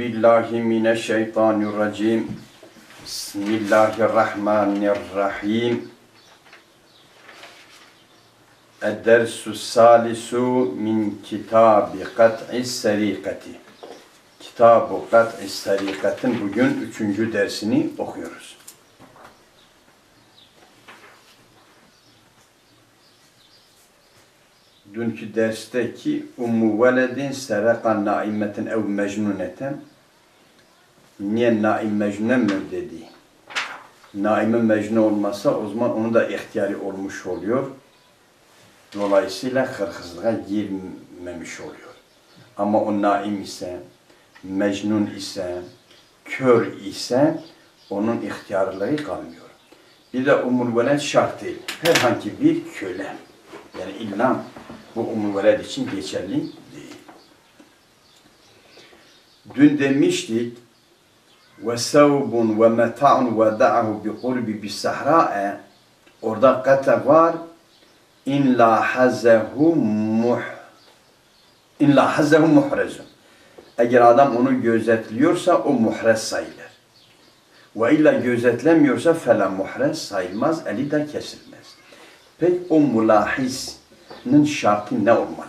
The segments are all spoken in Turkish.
billahi mineşşeytanirracim. Bismillahirrahmanirrahim. Ed-dersu salisu min kitabi kat'i serikati. Kitab-ı kat'i serikatin bugün üçüncü dersini okuyoruz. Dünkü dersteki ummu veledin seraka naimetin ev mecnuneten niye naim mecnunen mi dedi. Naime mecnun olmasa o zaman onun da ihtiyari olmuş oluyor. Dolayısıyla hırhızlığa girmemiş oluyor. Ama o naim ise, mecnun ise, kör ise onun ihtiyarlığı kalmıyor. Bir de umul şart değil. Herhangi bir köle. Yani illa bu umul veled için geçerli değil. Dün demiştik da'ahu bi kurbi bi sahra'e orada kata var hazehu muh in la hazehu muhrezun eğer adam onu gözetliyorsa o muhrez sayılır. Ve illa gözetlemiyorsa fela muhrez sayılmaz, eli de kesilmez. Peki o mulahiznin şartı ne olmalı?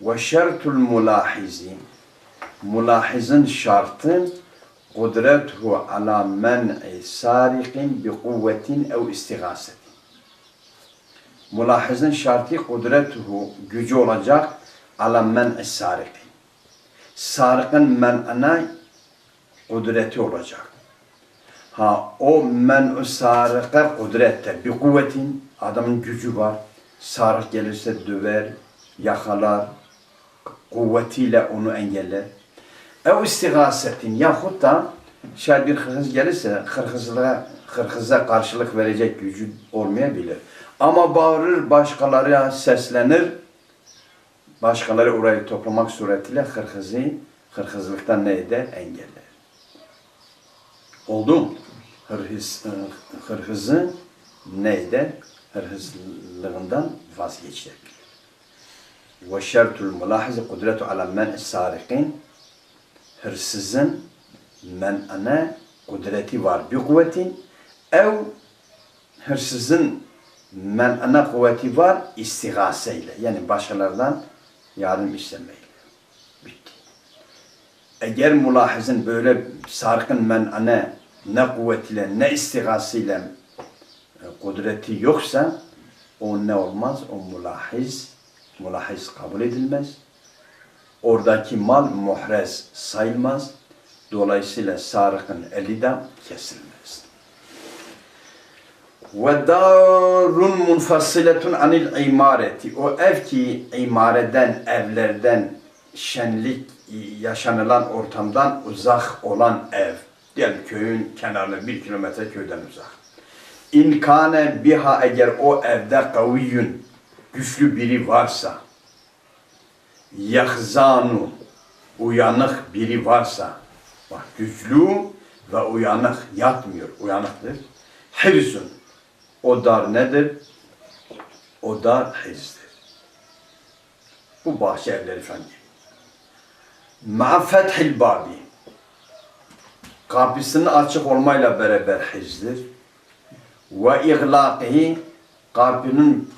Ve şertul mulahizi mulahizin şartı kudretuhu ala men'i sariqin bi kuvvetin ev istigasetin. Mulahizin şartı kudretuhu gücü olacak ala men'i sariqin. Sarıkın men'ine kudreti olacak. Ha o men'u sarıka kudrette bir kuvvetin adamın gücü var. Sarık gelirse döver, yakalar, kuvvetiyle onu engeller. Ev istigasetin yahut da şayet bir hırhız gelirse hırhızlığa, hırhıza karşılık verecek gücü olmayabilir. Ama bağırır, başkaları seslenir, başkaları orayı toplamak suretiyle hırhızı, hırhızlıktan ne eder? Engeller. Oldu mu? Hırhız, hırhızı ne eder? Hırhızlığından vazgeçebilir. Ve şertul mulahizi kudretu ala men'i sariqin hırsızın men'ane kudreti var bir kuvvetin ev hırsızın men'ane kuvveti var istigaseyle yani başkalarından yardım istemeyle. Bitti. Eğer mulahizin böyle sarkın men'ane ne kuvvetiyle ne istigasıyla e, kudreti yoksa o ne olmaz? O mulahiz mulahiz kabul edilmez. Oradaki mal muhrez sayılmaz. Dolayısıyla sarıkın eli de kesilmez. Ve darun munfasiletun anil imareti. O ev ki imareden, evlerden, şenlik yaşanılan ortamdan uzak olan ev. Diyelim köyün kenarında bir kilometre köyden uzak. İnkane biha eğer o evde kaviyyün güçlü biri varsa yahzanu uyanık biri varsa bak güçlü ve uyanık yatmıyor uyanıktır. Hirzun o dar nedir? O dar hirzdir. Bu bahçe evleri efendim. Ma fethil babi kapısının açık olmayla beraber hizdir. Ve iglâkihi kapının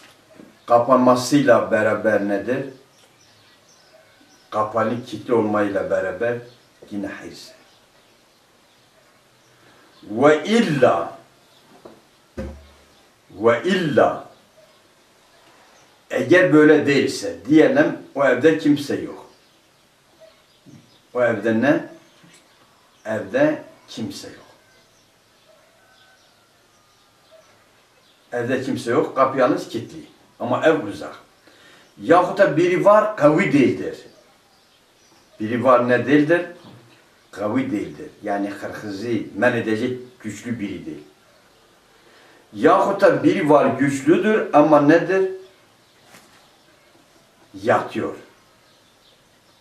kapanmasıyla beraber nedir? Kapalı kilitli olmayla beraber yine hizdir. Ve illa ve illa eğer böyle değilse diyelim o evde kimse yok. O evde ne? Evde kimse yok. Evde kimse yok, kapı yalnız kilitli. Ama ev uzak. Yahut da biri var, kavi değildir. Biri var ne değildir? Kavi değildir. Yani hırhızı men edecek güçlü biri değil. Yahut da biri var güçlüdür ama nedir? Yatıyor.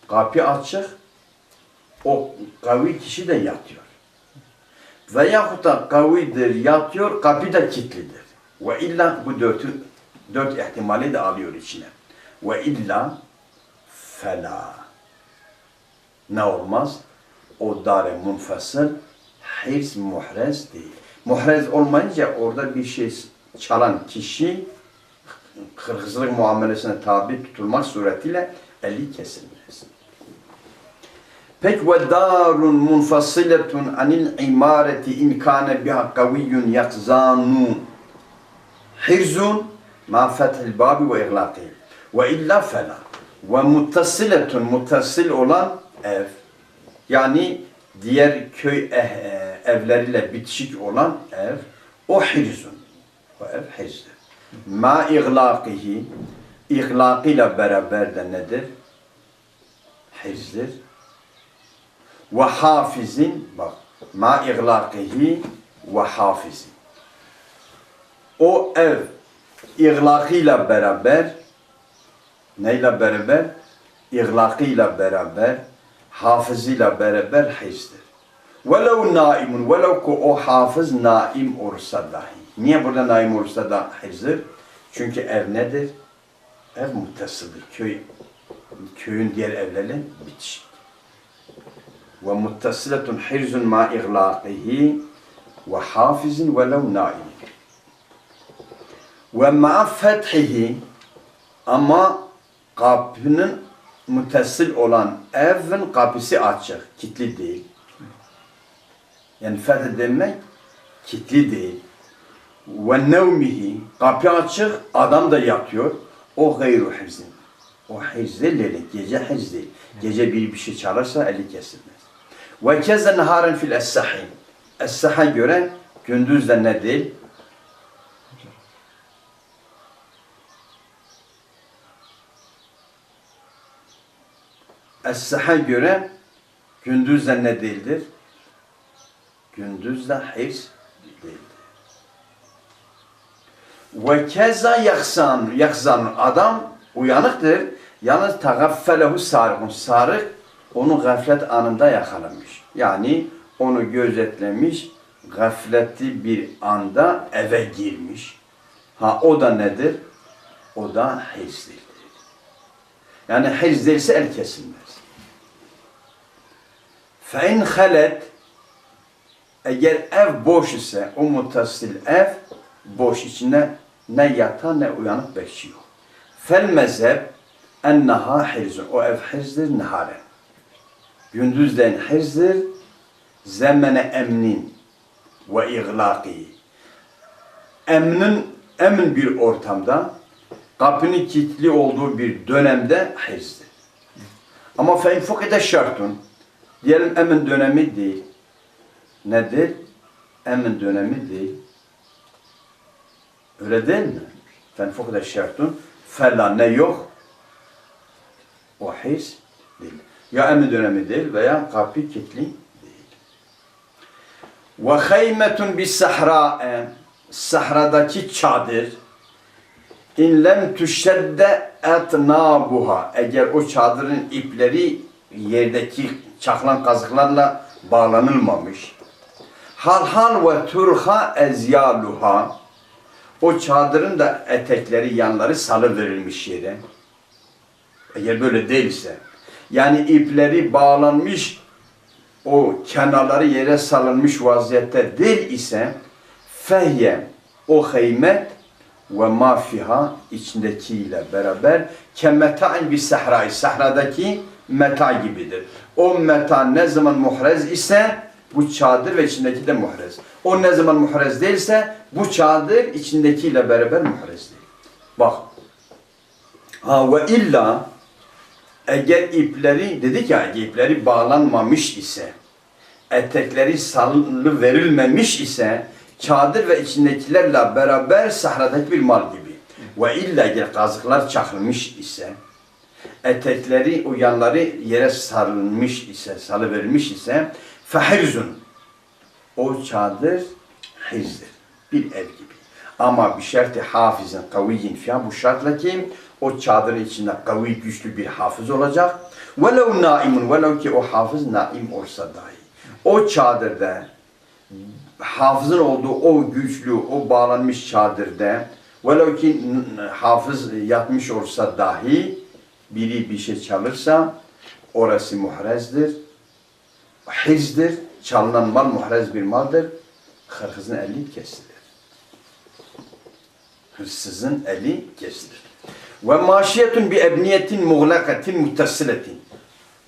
Kapı açık, o kavi kişi de yatıyor. Veyahut da kavidir, yatıyor, kapı da kilitlidir. Ve illa bu dörtü, dört ihtimali de alıyor içine. Ve illa fela. ne olmaz? O dare munfasıl hırs muhrez değil. Muhrez olmayınca orada bir şey çalan kişi hırsızlık muamelesine tabi tutulmak suretiyle eli kesilmez. Peki ve darun munfasiletun anil imareti in kana biha kaviyyun yakzanu hirzun ma fethil babi ve iglaqi ve illa fela ve muttasiletun muttassil olan ev yani diğer köy eh- evleriyle bitişik olan ev o hirzun o ev hirzdir. Ma iglâkihi iglâkıyla beraber de nedir? Hirzdir. Ve hafizin bak ma iglâkihi ve hafizin. O ev iglâkıyla beraber neyle beraber? İglâkıyla beraber hafızıyla beraber hirzdir. Velev naimun, velev ki o hafız naim olursa dahi. Niye burada naim olursa da hirzdir? Çünkü ev nedir? Ev muttasıdır. Köy, köyün diğer evlerle bitişik. Ve muttasiletun hirzun ma iglâkihi ve hafizin velev naim. Ve ma fethihi ama kapının mütessil olan evin kapısı açık, kilitli değil. Yani feth demek kilitli değil. Ve nevmihi kapı açık, adam da yatıyor. O gayru hizin. O yani gece hiz değil. Gece biri bir şey çalarsa eli kesilmez. Ve keze neharen fil es-sahi. Es-saha göre gündüz de ne değil? Es-saha göre gündüz de ne değildir? Gündüz de hiz değildir. Ve keza yaksan, yaksan adam uyanıktır. Yalnız tagaffelehu sarıkun. Sarık onu gaflet anında yakalamış. Yani onu gözetlemiş, gafletli bir anda eve girmiş. Ha o da nedir? O da hizdir. Yani hiz değilse el kesilmez. Fe in halet eğer ev boş ise o muttasil ev boş içinde ne yatan ne uyanık bekliyor. Fel mezhep enneha hirzun. O ev hirzdir neharen. Gündüzden hirzdir zemene emnin ve iglaki. Emnin emin bir ortamda kapının kilitli olduğu bir dönemde hirzdir. Ama fe infukide şartun diyelim emin dönemi değil. Nedir? Emin dönemi değil. Öyle değil mi? Fenfukde şartun fella ne yok? O his değil. Ya emin dönemi değil veya kapı kilitli değil. Ve haymetun bis sahra sahradaki çadır. İn lem tüşedde etnabuha. Eğer o çadırın ipleri yerdeki çaklan kazıklarla bağlanılmamış. Halhal ve turha ezyaluha. O çadırın da etekleri yanları salı verilmiş yere. Eğer böyle değilse yani ipleri bağlanmış o kenarları yere salınmış vaziyette değil ise fehye o heymet ve mafiha içindekiyle beraber kemeta'in bir sahra sahradaki meta gibidir. O meta ne zaman muhrez ise bu çadır ve içindeki de muhrez. O ne zaman muhrez değilse bu çadır içindekiyle beraber muhrez değil. Bak. Ha ve illa eğer ipleri dedik ya ipleri bağlanmamış ise etekleri salı verilmemiş ise çadır ve içindekilerle beraber sahradaki bir mal gibi. Ve illa kazıklar çakılmış ise etekleri o yanları yere sarılmış ise, salı verilmiş ise fehirzun o çadır hizdir. Bir ev gibi. Ama bir şerti hafizin kaviyyin fiyan bu şartla ki o çadırın içinde kavi güçlü bir hafız olacak. Velev naimun velev ki o hafız naim olsa dahi. O çadırda hafızın olduğu o güçlü, o bağlanmış çadırda velev ki hafız yatmış olsa dahi biri bir şey çalırsa Orası muhrezdir. Hizdir. Çalınan mal muhrez bir maldır. Hırsızın eli kesilir. Hırsızın eli kesilir. Ve maşiyetun bi ebniyetin muğlakatin muttasiletin.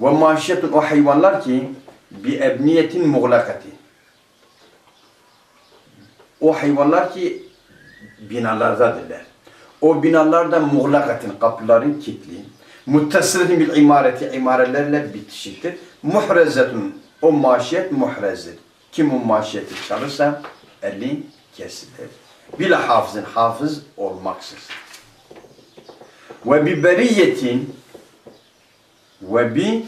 Ve maşiyetun o hayvanlar ki bi ebniyetin muğlakatin. O hayvanlar ki binalardadırlar. O binalarda muğlakatin kapıların kilitli. Muttasiletin bil imareti imarelerle bitişiktir. Muhrezetun o maşiyet muhrezdir. Kim o maşiyeti çalırsa eli kesilir. Bila hafızın hafız olmaksızın. Ve bi beriyetin ve bi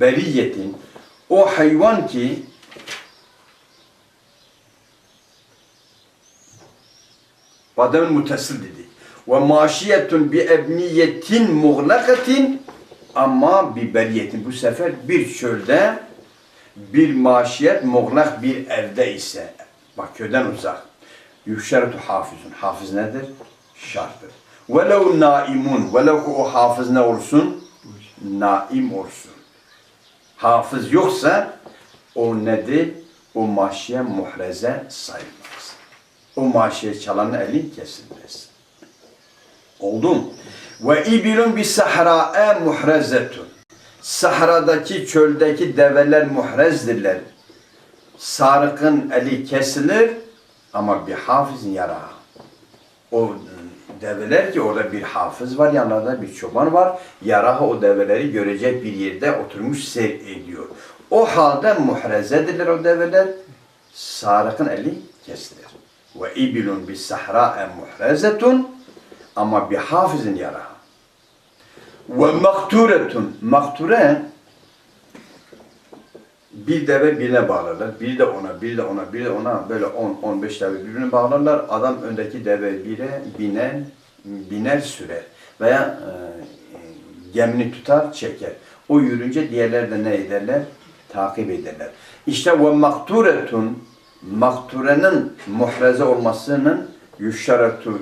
beriyetin o hayvan ki Badem mutasıl dedi. Ve maşiyetun bi ebniyetin muğlakatin ama bi beriyetin bu sefer bir çölde bir maşiyet muğlak bir evde ise bak köyden uzak yüşşeretu hafizun. Hafız nedir? Şarttır. Velev naimun. Velev o hafız ne olsun? Naim olsun. Hafız yoksa o nedir? O maşiye muhreze sayılmaz. O maşiye çalanın eli kesilmez. Oldu mu? Ve ibilun bi sahra'e muhrezetun. Sahradaki çöldeki develer muhrezdirler. Sarıkın eli kesilir ama bir hafızın yara. O develer ki orada bir hafız var, yanlarında bir çoban var. Yaraha o develeri görecek bir yerde oturmuş seyrediyor. O halde muhrezedirler o develer. Sarıkın eli kesilir. Ve ibilun bis sahra'e muhrezetun ama bir hafızın yaraha. Ve makturetun. Makture bir deve birine bağlarlar. Biri de ona, biri de ona, biri de ona böyle 10-15 deve birbirine bağlarlar. Adam öndeki deve bire biner, biner sürer. Veya e, gemini tutar, çeker. O yürünce diğerleri de ne ederler? Takip ederler. İşte ve makturetun makturenin muhreze olmasının yüşşeretu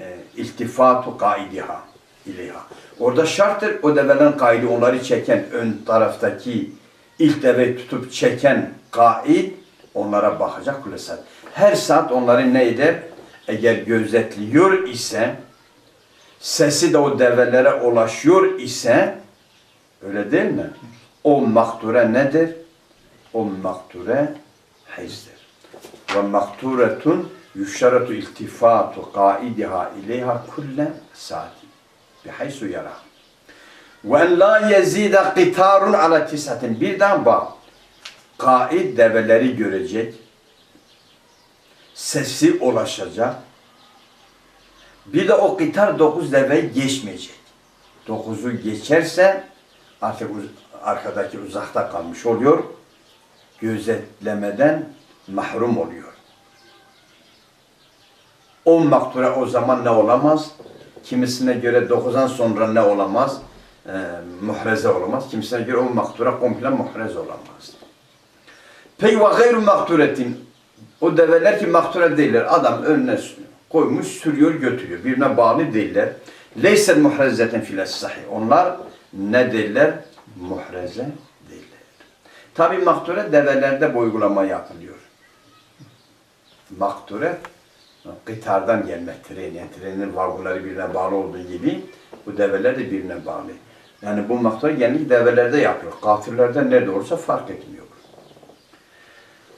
e, iltifatu kaidiha ileyha. Orada şarttır o develerin kaidi onları çeken ön taraftaki ilk deve tutup çeken kaid onlara bakacak kule saat. Her saat onları ne? Eğer gözetliyor ise sesi de o develere ulaşıyor ise öyle değil mi? O makture nedir? O makture hizdir. Ve makturetun yüşşeretu iltifatu kaidiha ileyha kulle saati. Bihaysu yara. En la yezide qitarun ala tisatin. Birden bak. Kaid develeri görecek. Sesi ulaşacak. Bir de o kitar dokuz deve geçmeyecek. Dokuzu geçerse artık arkadaki uzakta kalmış oluyor. Gözetlemeden mahrum oluyor. On makture o zaman ne olamaz? Kimisine göre dokuzdan sonra ne olamaz? Ee, muhreze olamaz. Kimisine göre o makture komple muhrez olamaz. Peki ve gayru makturetin o develer ki makture değiller. Adam önüne koymuş, sürüyor, götürüyor. Birine bağlı değiller. Leysel muhrezeten files sahih. Onlar ne değiller? Muhreze değiller. Tabi makture develerde bu uygulama yapılıyor. Makture kıtardan gelmek tren. Yani trenin vagonları birbirine bağlı olduğu gibi bu develer de birbirine bağlı. Yani bu makture genellikle develerde yapılıyor. Kafirlerde nerede olursa fark etmiyor.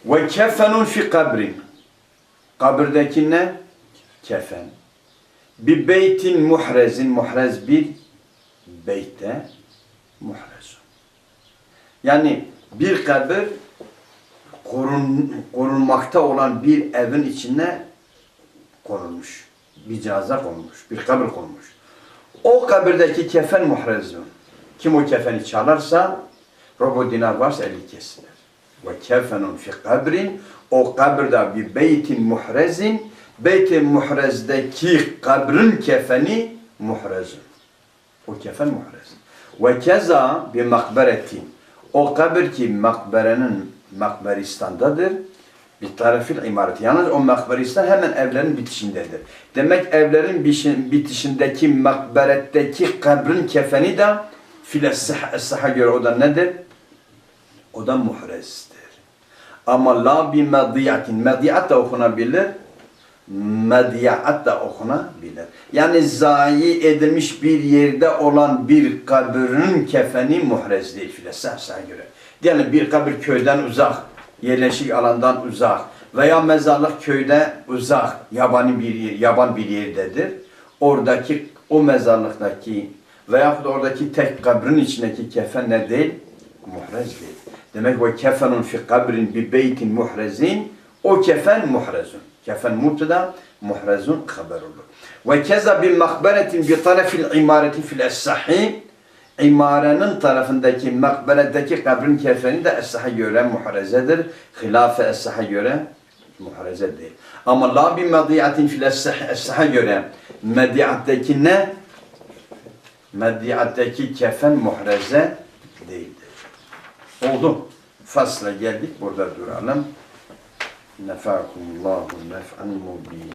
Ve kefenun fi kabrin. Kabirdeki ne? Kefen. Bir beytin muhrezin, muhrez bir beyte muhrezun. Yani bir kabir korun, korunmakta olan bir evin içine konulmuş. Bir cenaze konulmuş. Bir kabir konulmuş. O kabirdeki kefen muhrezun. Kim o kefeni çalarsa robo dinar varsa eli kesilir. Ve kefenun fi kabrin o kabirde bir beytin muhrezin beytin muhrezdeki kabrin kefeni muhrezun. O kefen muhrez. Ve keza bir makberetin o kabir ki makberenin makberistandadır bir tarafil imareti. Yalnız o makberistan hemen evlerin bitişindedir. Demek evlerin bitişindeki makberetteki kabrin kefeni de Fil es-saha göre o da nedir? O da muhrezdir. Ama la bi mediyatin. Mediyat da okunabilir. Mediyat da okunabilir. Yani zayi edilmiş bir yerde olan bir kabrin kefeni muhrez değil fil es-saha göre. Diyelim bir kabir köyden uzak, yerleşik alandan uzak veya mezarlık köyde uzak, yabani bir yer, yaban bir yerdedir. Oradaki o mezarlıktaki veya da oradaki tek kabrin içindeki kefen ne değil? Muhrez değil. Demek ve kefenun fi kabrin bi beytin muhrezin o kefen muhrezun. Kefen mubtada muhrezun haber olur. Ve keza bil makberetin bi tarafil imareti fil es-sahih İmarenin tarafındaki makberedeki kabrin kefeni de Es-Sah'a göre muhrezedir. Hilafe Es-Sah'a göre muhreze. Ama la bi mediyatin fil Es-Sah'a göre mediyatteki ne? Mediyatteki kefen muhreze değildir. Oldu. Fasla geldik. Burada duralım. Nefakumullahu nef'an mubin.